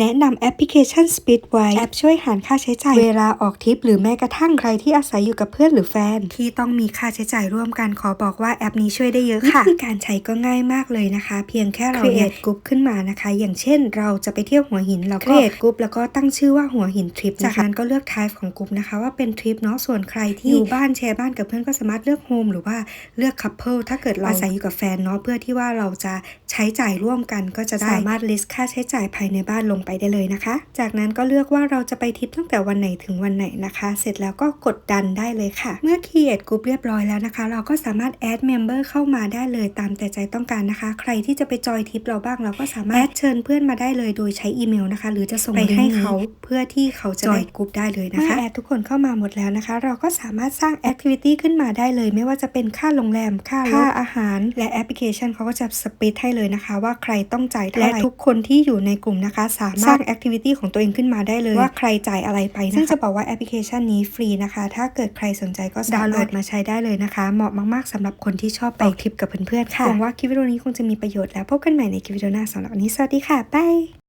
แนะนำแอปพลิเคชัน Speedwise แอปช่วยหารค่าใช้จ่าย เวลาออกทริปหรือแม้กระทั่งใครที่อาศัยอยู่กับเพื่อนหรือแฟน ที่ต้องมีค่าใช้จ่ายร่วมกันขอบอกว่าแอปนี้ช่วยได้เยอะค่ะวิธีการใช้ก็ง่ายมากเลยนะคะ เพียงแค่เรา create group ขึ้นมานะคะ อย่างเช่น เราจะไปเที่ยวหัวหินเราก็ create group แล้วก็ตั้งชื่อว่าหัวหินทริปจากนั้นก็เลือก type ของกลุ่มนะคะ ว่าเป็นทริปเนาะส่วนใครที่อยู่บ้านแชร์บ้านกับเพื่อนก็สามารถเลือก home หรือว่าเลือก couple ถ้าเกิดเราอาศัยอยู่กับแฟนเนาะเพื่อที่ว่าเราจะใช้จ่ายร่วมกันก็จะได้สามารถ list ค่าใช้จ่ายภายในบ้านลงไปได้เลยนะคะ จากนั้นก็เลือกว่าเราจะไปทริปตั้งแต่วันไหนถึงวันไหนนะคะ เสร็จแล้วก็กดดันได้เลยค่ะ เมื่อ create group เรียบร้อยแล้วนะคะ เราก็สามารถ add member เข้ามาได้เลยตามแต่ใจต้องการนะคะ ใครที่จะไปจอยทริปเราบ้างเราก็สามารถ add เชิญเพื่อนมาได้เลยโดยใช้อีเมลนะคะ หรือจะส่งไปให้เขาเพื่อที่เขาจะจอยกลุ่มได้เลยนะคะแอดทุกคนเข้ามาหมดแล้วนะคะ เราก็สามารถสร้าง activity ขึ้นมาได้เลย ไม่ว่าจะเป็นค่าโรงแรม ค่าค่าอาหาร และแอปพลิเคชันเขาก็จะสปิทให้เลยนะคะ ว่าใครต้องจ่ายเท่าไหร่และทุกคนที่อยู่ในกลุ่มนะคะสามารถสร้าง activity ของตัวเองขึ้นมาได้เลยว่าใครจ่ายอะไรไปนะคะซึ่งจะบอกว่าแอปพลิเคชันนี้ฟรีนะคะ ถ้าเกิดใครสนใจก็ดาวน์โหลดมาใช้ได้เลยนะคะ เหมาะมากๆสำหรับคนที่ชอบไปทริปกับเพื่อนๆค่ะหวังว่าคลิปวิดีโอนี้คงจะมีประโยชน์แล้วพบกันใหม่ในคลิปวิดีโอหน้าสำหรับวันนี้สวัสดีค่ะบาย